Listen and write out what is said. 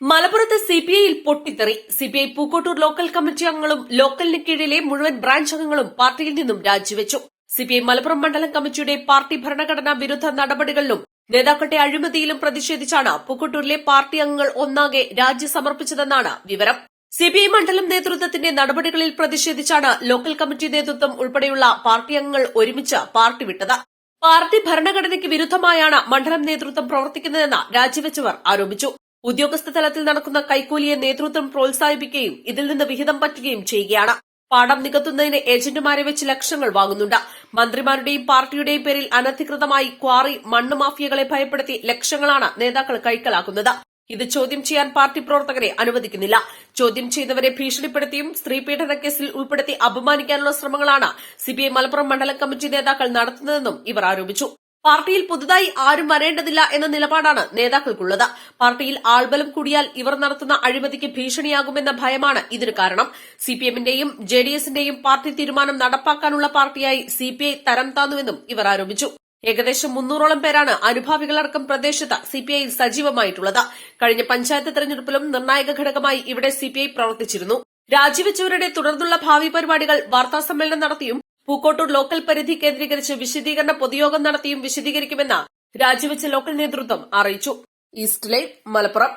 മലപ്പുറത്ത് സിപിഐയിൽ പൊട്ടിത്തെറി. CPI Pookkottur local committee അംഗങ്ങളും ലോക്കലിന് കീഴിലെ മുഴുവൻ ബ്രാഞ്ച് അംഗങ്ങളും പാർട്ടിയിൽ നിന്നും രാജിവെച്ചു. സിപിഐ മലപ്പുറം മണ്ഡലം കമ്മിറ്റിയുടെ പാർട്ടി ഭരണഘടനാ വിരുദ്ധ നടപടികളിലും നേതാക്കളുടെ അഴിമതിയിലും പ്രതിഷേധിച്ചാണ് പൂക്കോട്ടൂരിലെ പാർട്ടി അംഗങ്ങൾ ഒന്നാകെ രാജി സമർപ്പിച്ചതെന്നാണ് വിവരം. സിപിഐ മണ്ഡലം നേതൃത്വത്തിന്റെ നടപടികളിൽ പ്രതിഷേധിച്ചാണ് ലോക്കൽ കമ്മിറ്റി നേതൃത്വം ഉൾപ്പെടെയുള്ള പാർട്ടി അംഗങ്ങൾ ഒരുമിച്ച് പാർട്ടി വിട്ടത്. പാർട്ടി ഭരണഘടനയ്ക്ക് വിരുദ്ധമായാണ് മണ്ഡലം നേതൃത്വം പ്രവർത്തിക്കുന്നതെന്ന് രാജിവെച്ചവർ ആരോപിച്ചു. ഉദ്യോഗസ്ഥ തലത്തിൽ നടക്കുന്ന കൈക്കൂലിയെ നേതൃത്വം പ്രോത്സാഹിപ്പിക്കുകയും ഇതിൽ നിന്ന് വിഹിതം പറ്റുകയും ചെയ്യുകയാണ്. പാടം നികത്തുന്നതിന് ഏജന്റുമാരെ വെച്ച് ലക്ഷങ്ങൾ വാങ്ങുന്നുണ്ട്. മന്ത്രിമാരുടെയും പാർട്ടിയുടെയും പേരിൽ അനധികൃതമായി ക്വാറി മണ്ണ് മാഫിയകളെ ഭയപ്പെടുത്തി ലക്ഷങ്ങളാണ് നേതാക്കൾ കൈക്കലാക്കുന്നത്. ഇത് ചോദ്യം ചെയ്യാൻ പാർട്ടി പ്രവർത്തകരെ അനുവദിക്കുന്നില്ല. ചോദ്യം ചെയ്തവരെ ഭീഷണിപ്പെടുത്തിയും സ്ത്രീപീഡന കേസിൽ ഉൾപ്പെടുത്തി അപമാനിക്കാനുള്ള ശ്രമങ്ങളാണ് സിപിഐ മലപ്പുറം മണ്ഡലം കമ്മിറ്റി നേതാക്കൾ നടത്തുന്നതെന്നും ഇവർ ആരോപിച്ചു. പാർട്ടിയിൽ പുതുതായി ആരും വരേണ്ടതില്ല എന്ന നിലപാടാണ് നേതാക്കൾക്കുള്ളത്. പാർട്ടിയിൽ ആൾബലം കൂടിയാൽ ഇവർ നടത്തുന്ന അഴിമതിക്ക് ഭീഷണിയാകുമെന്ന ഭയമാണ് ഇതിന് കാരണം. സിപിഎമ്മിന്റെയും ജെഡിഎസിന്റെയും പാർട്ടി തീരുമാനം നടപ്പാക്കാനുള്ള പാർട്ടിയായി സിപിഐ തരം താന്നുവെന്നും ഇവർ ആരോപിച്ചു. ഏകദേശം മുന്നൂറോളം പേരാണ് അനുഭാവികളടക്കം പ്രദേശത്ത് സിപിഐയിൽ സജീവമായിട്ടുള്ളത്. കഴിഞ്ഞ പഞ്ചായത്ത് തെരഞ്ഞെടുപ്പിലും നിർണായക ഘടകമായി ഇവിടെ സിപിഐ പ്രവർത്തിച്ചിരുന്നു. രാജിവെച്ചവരുടെ തുടർന്നുള്ള ഭാവി പരിപാടികൾ വാർത്താസമ്മേളനം നടത്തിയും പൂക്കോട്ടൂർ ലോക്കൽ പരിധി കേന്ദ്രീകരിച്ച് വിശദീകരണ പൊതുയോഗം നടത്തിയും വിശദീകരിക്കുമെന്ന് രാജിവെച്ച ലോക്കൽ നേതൃത്വം അറിയിച്ചു. East live Malappuram.